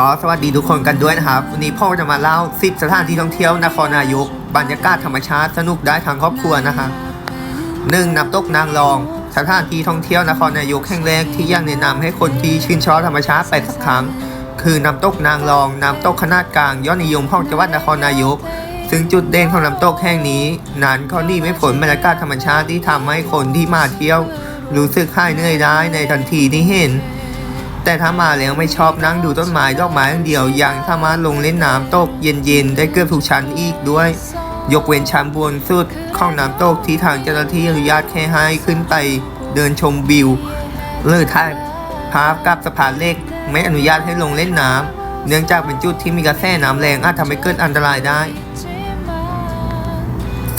ก็สวัสดีทุกคนกันด้วยนะครับ วันนี้พ่อจะมาเล่า 10 สถานที่ท่องเที่ยวนครนายก บรรยากาศธรรมชาติสนุกได้ทั้งครอบครัวนะคะหนึ่งน้ำตกนางรอง สถานที่ท่องเที่ยวนครนายกแห่งแรกที่อยากแนะนำให้คนที่ชื่นชอบธรรมชาติไปสักครั้ง คือน้ำตกนางรอง น้ำตกขนาดกลางยอดนิยมของจังหวัดนครนายก ซึ่งจุดเด่นของน้ำตกแห่งนี้ นั้นก็นี่ไม่ผลบรรยากาศธรรมชาติที่ทำให้คนที่มาเที่ยว รู้สึกหายเหนื่อยได้ในทันทีที่เห็น แต่ถ้ามาแล้วไม่ชอบนั่งดูต้นไม้ดอกไม้อย่างเดียวยังสามารถลงเล่นน้ำตกเย็นๆ ได้เกือบทุกชั้นอีกด้วย ยกเว้นชั้นบนสุดของน้ำตกที่ทางเจ้าหน้าที่อนุญาตแค่ให้ขึ้นไปเดินชมวิวหรือถ่ายภาพกับสะพานเล็กไม่อนุญาตให้ลงเล่นน้ำเนื่องจากเป็นจุดที่มีกระแสน้ำแรงอาจทำให้เกิดอันตรายได้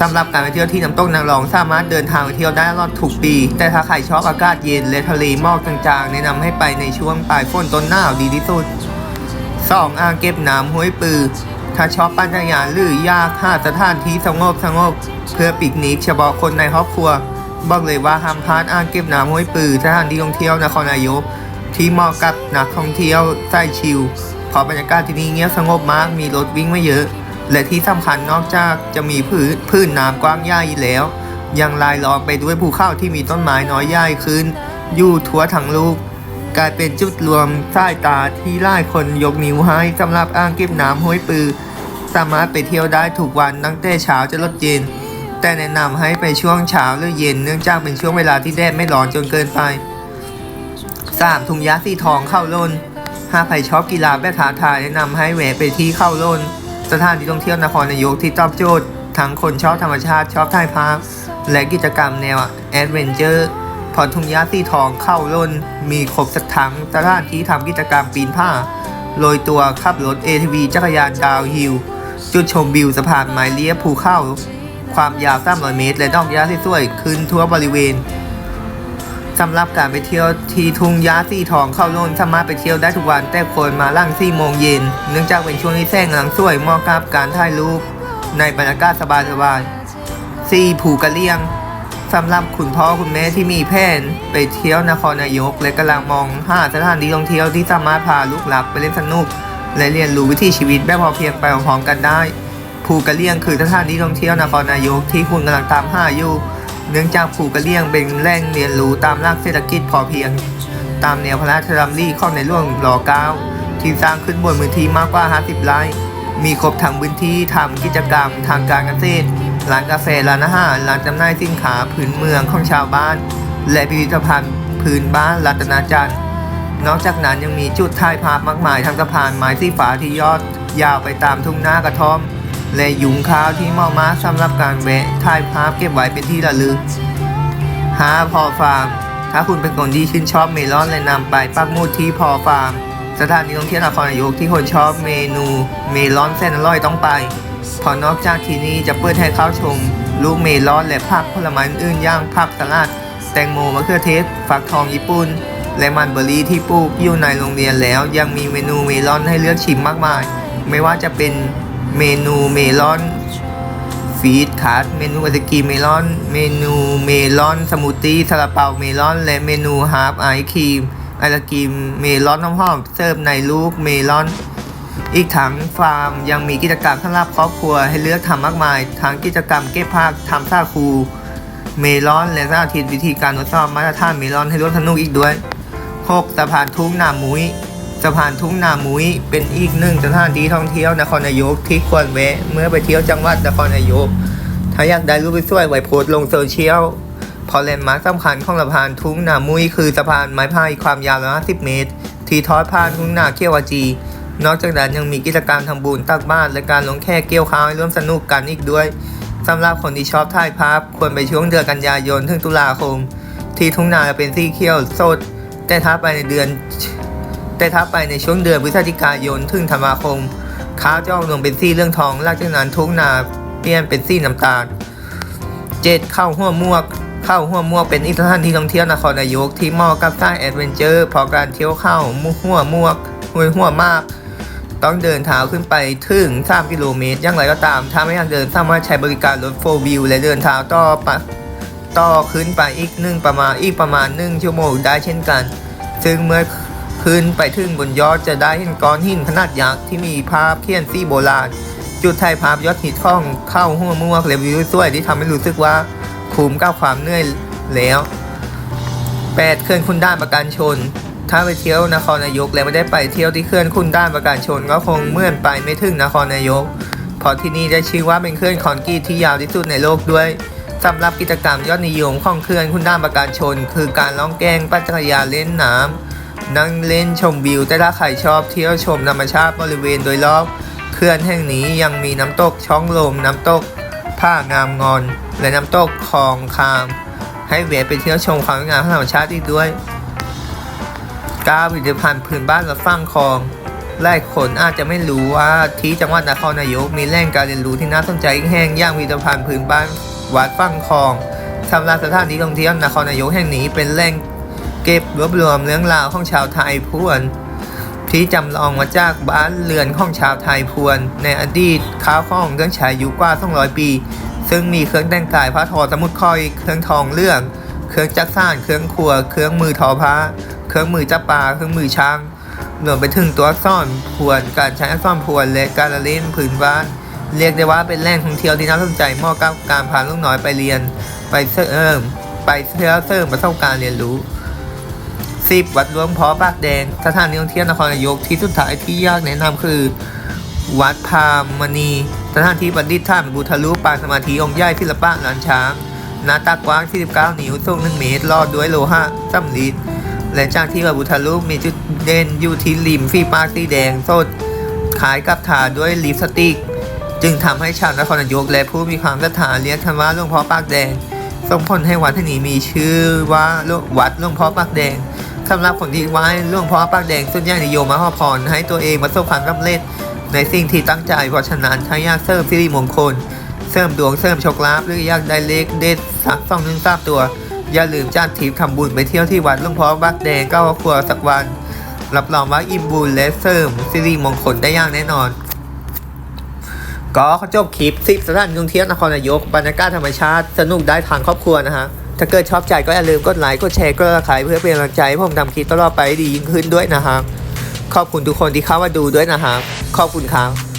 สำหรับการไปเที่ยวที่น้ำตกนางรองสามารถเดินทางไปเที่ยวได้ตลอดทุกปี แต่ถ้าใครชอบอากาศเย็นและทะเลหมอกจางๆ แนะนำให้ไปในช่วงปลายฝนต้นหนาวดีที่สุด 2. อ่างเก็บน้ำห้วยปือ ถ้าชอบปั่นจักรยานหรือยากหาสถานที่สงบสงบเพื่อปิกนิกเฉพาะคนในครอบครัว บอกเลยว่าห้ามพลาดอ่างเก็บน้ำห้วยปือสถานที่ท่องเที่ยวนครนายกที่เหมาะกับนักท่องเที่ยวใส่ชิลเพราะบรรยากาศที่นี่เงียบสงบมากมีรถวิ่งไม่เยอะ และที่สำคัญนอกจากจะมีพื้นพื้นน้ำกว้างใหญ่แล้ว ยังรายล้อมไปด้วยภูเขาที่มีต้นไม้น้อยใหญ่ขึ้น อยู่ทั่วทั้งลูก กลายเป็นจุดรวมสายตาที่หลายคนยกนิ้วให้สำหรับอ่างเก็บน้ำห้วยปือ สามารถไปเที่ยวได้ทุกวันตั้งแต่เช้าจนลดเย็น แต่แนะนำให้ไปช่วงเช้าหรือเย็นเนื่องจากเป็นช่วงเวลาที่แดดไม่ร้อนจนเกินไป 3. ทุ่งยาสีทองเข้าล้นหากใครชอบกีฬาแบบท้าทายแนะนำให้แวะไปที่เข้าล้น สถานที่ท่องเที่ยวนครนายกที่ตอบโจทย์ทั้งคนชอบธรรมชาติชอบถ่ายภาพ และกิจกรรมแนวแอดเวนเจอร์พอทุ่งยาสีทองเข้าล้นมีครบสักทั้งสถานที่ทำกิจกรรมปีนผ้าโรยตัวขับรถ ATV จักรยานดาวฮิลจุดชมวิวสะพานไม้เลียภูเข้า ความยาว300เมตร และดอกหญ้าที่สวยขึ้นทั่วบริเวณ สำหรับการไปเที่ยวที่ทุ่งยาสีทองเข้าโน่นสามารถไปเที่ยวได้ทุกวันแต่ควรมาล่าง4โมงเย็น เนื่องจากเป็นช่วงที่แสงกำลังสวยเหมาะกับการถ่ายรูปในบรรยากาศสบายๆ 4. ผูกระเลียงสำหรับคุณพ่อคุณแม่ที่มีแผนไปเที่ยวนครนายก และกำลังมองหาสถานที่ท่องเที่ยวที่สามารถพาลูกหลักไปเล่นสนุก และเรียนรู้วิถีชีวิตแบบพอเพียงไปพร้อมๆกันได้ ภูกระเลียงคือสถานที่ท่องเที่ยวนครนายกที่คุณกำลังตามหาอยู่ เนื่องจากภูกระเลียงเป็นแหล่งเรียนรู้ตามหลักเศรษฐกิจพอเพียง ตามแนวพระราชดำริข้อในหลวงร9ที่สร้างขึ้นบนพื้นที่มากกว่า 50 ไร่ มีครบทั้งพื้นที่ทำกิจกรรมทางการเกษตร ร้านกาแฟ ร้านอาหาร ร้านจำหน่ายสินค้าพื้นเมืองของชาวบ้าน และพิพิธภัณฑ์พื้นบ้านรัตนาจันทร์ นอกจากนั้นยังมีจุดถ่ายภาพมากมายทั้งสะพานไม้สีฟ้าที่ยอด ยาวไปตามทุ่งนากระท่อม และยุงข้าวที่เหมาะมาสำหรับการแวะถ่ายภาพเก็บไว้เป็นที่ระลึกหาพอฟาร์ม ถ้าคุณเป็นคนที่ชื่นชอบเมลอนและนำไปปักหมุดที่พอฟาร์ม สถานที่ท่องเที่ยวนครนายกที่คนชอบเมนูเมลอนแสนอร่อยต้องไปพราะนอกจากที่นี่จะเปิดให้เข้าชม ลูกเมลอนและผักผลไม้อื่นย่างผักสลัด แตงโมมะเขือเทศฟักทองญี่ปุ่น และมันเบอร์รี่ที่ปลูกอยู่ในโรงเรียนแล้ว ยังมีเมนูเมลอนให้เลือกชิมมากมาย ไม่ว่าจะเป็น เมนูเมลอนฟีดคัทเมนูไอศกรีมเมลอน เมนูเมลอนสมูทตี้ซาลาเปาเมลอน และเมนูฮาร์ฟไอครีมไอศกรีมเมลอนน้ำหอมเสิร์ฟในลูกเมลอน อีกทั้งฟาร์มยังมีกิจกรรมสำหรับครอบครัวให้เลือกทำมากมายทั้งกิจกรรมเก็บผักทำซาคูเมลอน และสาธิตวิธีการทดสอบมาตรฐานเมลอนให้ร่วมสนุกอีกด้วย 6. สะพานทุ่งนามุ้ย สะพานทุ่งนามุ้ยเป็นอีกหนึ่งสถานที่ท่องเที่ยวนครนายกที่ควรแวะเมื่อไปเที่ยวจังหวัดนครนายก ถ้าอยากได้รูปสวยไว้โพสลงโซเชียลพอแลนด์มาร์คสำคัญของสะพานทุ่งนามุ้ยคือสะพานไม้พายความยาว150 เมตร ที่ทอดผ่านทุ่งนาเขียววจี นอกจากนั้นยังมีกิจกรรมทำบุญตักบาตรและการลงแค่เกี่ยวข้าวให้ร่วมสนุกกันอีกด้วยสำหรับคนที่ชอบถ่ายภาพควรไปช่วงเดือนกันยายนถึงตุลาคม ที่ทุ่งนาจะเป็นสีเขียวสด แต่ถ้าไปในเดือน แต่ถ้าไปในช่วงเดือนพฤศจิกายนถึงธันวาคมข้าวจะออกลงเป็นสีเรื่องทองหลังจากนั้นทุ่งนาเปลี่ยนเป็นสีน้ำตาลเจ็ดเข้าหัวมวกเข้าหัวมวกเป็นอีกสถานที่ท่องเที่ยวนครนายกที่เหมาะกับสายแอดเวนเจอร์พอการเที่ยวเข้าหัวมวกห้วยหัวมาก ต้องเดินเท้าขึ้นไปถึง 3 กิโลเมตรอย่างไรก็ตาม ถ้าไม่อยากเดินสามารถใช้บริการรถโฟวิวและเดินเท้าต่อปต่อขึ้นไปอีกหนึ่งประมาณอีกประมาณหนึ่งชั่วโมงได้เช่นกัน ซึ่งเมื่อ ขึ้นไปถึงบนยอดจะได้เห็นก้อนหินขนาดยักษ์ที่มีภาพเขียนซีโบราณ จุดถ่ายภาพยอดฮิตของเข้าหัวม่วกรีวิวสวยที่ทำให้รู้สึกว่าคุ้มกับความเหนื่อยแล้ว 8. เขื่อนคุณด้านประการชน ถ้าไปเที่ยวนครนายกแล้วไม่ได้ไปเที่ยวที่เขื่อนคุณด้านประการชน ก็คงเมื่อนไปไม่ถึงนครนายก เพราะที่นี่ได้ชื่อว่าเป็นเขื่อนคอนกรีตที่ยาวที่สุดในโลกด้วยสำหรับกิจกรรมยอดนิยมของเขื่อนคุณด้านประการชน คือการล่องแกงปั่นจักรยานเล่นน้ำ นั่งเล่นชมวิวแต่ถ้าใครชอบเที่ยวชมธรรมชาติบริเวณโดยรอบเขื่อนแห่งนี้ยังมีน้ำตกช่องลมน้ำตกผ้างามงอน และน้ำตกคลองคาม ให้แวะไปเที่ยวชมความงามของธรรมชาติอีกด้วยก้าวผลิตภัณฑ์พื้นบ้านและฟั่งคลองหลายคนอาจจะไม่รู้ว่าที่จังหวัดนครนายกมีแหล่งการเรียนรู้ที่น่าสนใจอีกแห่งย่างผลิตภัณฑ์พื้นบ้านวัดฟั่งคลองสำหรับสถานที่ท่องเที่ยวนครนายกแห่งนี้เป็นแหล่ง เก็บรวบรวมเรื่องราวของชาวไทยพวน ที่จำลองมาจากบ้านเรือนของชาวไทยพวน ในอดีตข้าวของเครื่องใช้อายุกว่า 200 ปี ซึ่งมีเครื่องแต่งกายพระทอสมุดคอย เครื่องทองเรื่อง เครื่องจักรสานเครื่องครัว เครื่องมือทอผ้า เครื่องมือจับปลาเครื่องมือช่างรวมไปถึงตัวอักษรพวน การใช้อักษรพวนและการเล่นพื้นบ้านเรียกได้ว่าเป็นแหล่งท่องเที่ยวที่น่าสนใจเหมาะกับการพาลูกน้อยไปเรียน ไปเสริมไปเที่ยวเสริมประสบการณ์เรียนรู้ 10 วัดหลวงพ่อปากแดงสถานที่ท่องเที่ยวนครนายกที่สุดท้ายที่อยากแนะนำคือ วัดพามณีสถานที่ประดิษฐานบุทรูปปางสมาธิองค์ใหญ่ศิลปะล้านช้างหน้าตักว้าง 49 นิ้วสูง1เมตรลอดด้วยโลหะสำริดและจากที่พระพุทธรูปมีจุดเด่นอยู่ที่ริมฝีปากสีแดงสดคล้ายกับทาด้วยลิปสติก จึงทำให้ชาวนครนายกและผู้มีความศรัทธาเรียกกันว่าหลวงพ่อปากแดงส่งผลให้วัดแห่งนี้มีชื่อว่าวัดหลวงพ่อปากแดง สำหรับคนที่ไหว้หลวงพ่อปากแดงส่วนใหญ่นิยมมาขอพรให้ตัวเองประสบความสำเร็จ ในสิ่งที่ตั้งใจเพราะฉะนั้นถ้าอยากเสริมสิริมงคล เสริมดวงเสริมโชคลาภหรืออยากได้เลขเด็ดสักสองหนึ่งสามตัว อย่าลืมจัดทริปทำบุญไปเที่ยวที่วัดหลวงพ่อปากแดงก้าครัวสักวัน รับรองว่าอิ่มบุญและเสริมสิริมงคลได้อย่างแน่นอนก็จบคลิปสิบสถานท่องเที่ยวนครนายกบรรยากาศธรรมชาติสนุกได้ทางครอบครัวนะฮะ ถ้าเกิดชอบใจก็อย่าลืมกดไลค์กดแชร์กดติดตายเพื่อเป็นกำลังใจให้ผมทำคลิปตลอดไปดียิ่งขึ้นด้วยนะฮะขอบคุณทุกคนที่เข้ามาดูด้วยนะฮะขอบคุณครับ